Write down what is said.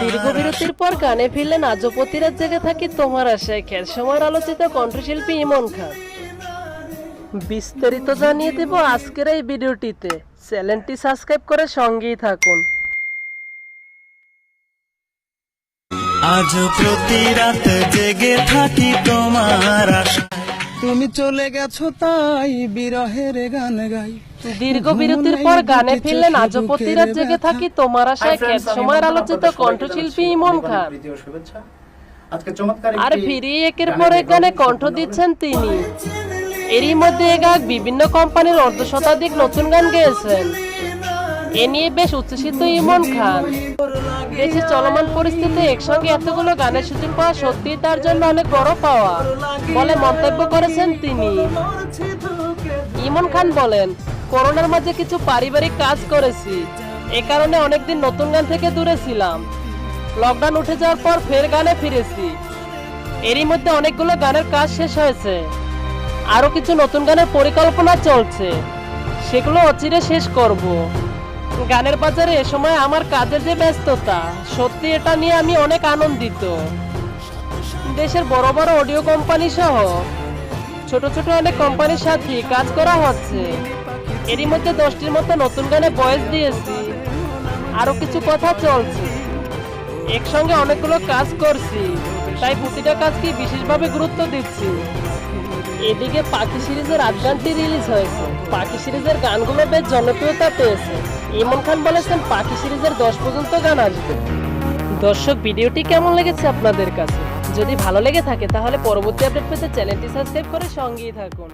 দীর্ঘ বিরতির পর গানে ফিরলেন আজও প্রতিরাত জেগে থাকি তোমার আশায় খেল। সময়ের আলোচিত কণ্ঠশিল্পী ইমন খান। বিস্তারিত জানিয়ে দেব আজকের এই ভিডিওটিতে। চ্যানেলটি সাবস্ক্রাইব করে সঙ্গেই থাকুন। আজ প্রতি রাত জেগে থাকি তোমার আশা তুমি চলে গেছো তাই বিরহের গান গাই। দীর্ঘ বিরতির পর গানে ফিরলেন আজও প্রতিরাত জেগে থাকি তোমার আশায় খেল সময়ের আলোচিত কণ্ঠশিল্পী ইমন খান। আর ফিরিয়ে একের পর এক গানে কণ্ঠ দিচ্ছেন তিনি। এরই মধ্যে এ গায়ক বিভিন্ন কোম্পানির অর্ধ শতাধিক নতুন গান গেয়েছেন। এ নিয়ে বেশ উচ্ছ্বসিত ইমন খান। দেশে চলমান পরিস্থিতিতে একসঙ্গে এতগুলো গানের সুযোগ পাওয়া সত্যিই তার জন্য অনেক বড় পাওয়া, বলে মন্তব্য করেছেন তিনি। ইমন খান বলেন, করোনার মাঝে কিছু পারিবারিক কাজ করেছি। এ কারণে অনেকদিন নতুন গান থেকে দূরে ছিলাম। লকডাউন উঠে যাওয়ার পর ফের গানে ফিরেছি। এরই মধ্যে অনেকগুলো গানের কাজ শেষ হয়েছে। আরও কিছু নতুন গানের পরিকল্পনা চলছে। সেগুলো অচিরে শেষ করব। গানের বাজারে এ সময় আমার কাজের যে ব্যস্ততা, সত্যি এটা নিয়ে আমি অনেক আনন্দিত। দেশের বড় বড় অডিও কোম্পানি সহ ছোট ছোট অনেক কোম্পানির সাথে কাজ করা হচ্ছে। এরই মধ্যে দশটির মতো নতুন গানে বয়স দিয়েছি। আরও কিছু কথা চলছে। একসঙ্গে অনেকগুলো কাজ করছি। তাই প্রতিটা কাজকে বিশেষভাবে গুরুত্ব দিচ্ছি। এদিকে পাখি সিরিজের আট গানটি রিলিজ হয়েছে। পাখি সিরিজের গানগুলো বেশ জনপ্রিয়তা পেয়েছে। ইমন খান বলেছেন পাখি সিরিজের দশ পর্যন্ত গান আসবে। দর্শক, ভিডিওটি কেমন লেগেছে আপনাদের কাছে? যদি ভালো লেগে থাকে, তাহলে পরবর্তী আপডেট পেতে চ্যানেলটি সাবস্ক্রাইব করে সঙ্গেই থাকুন।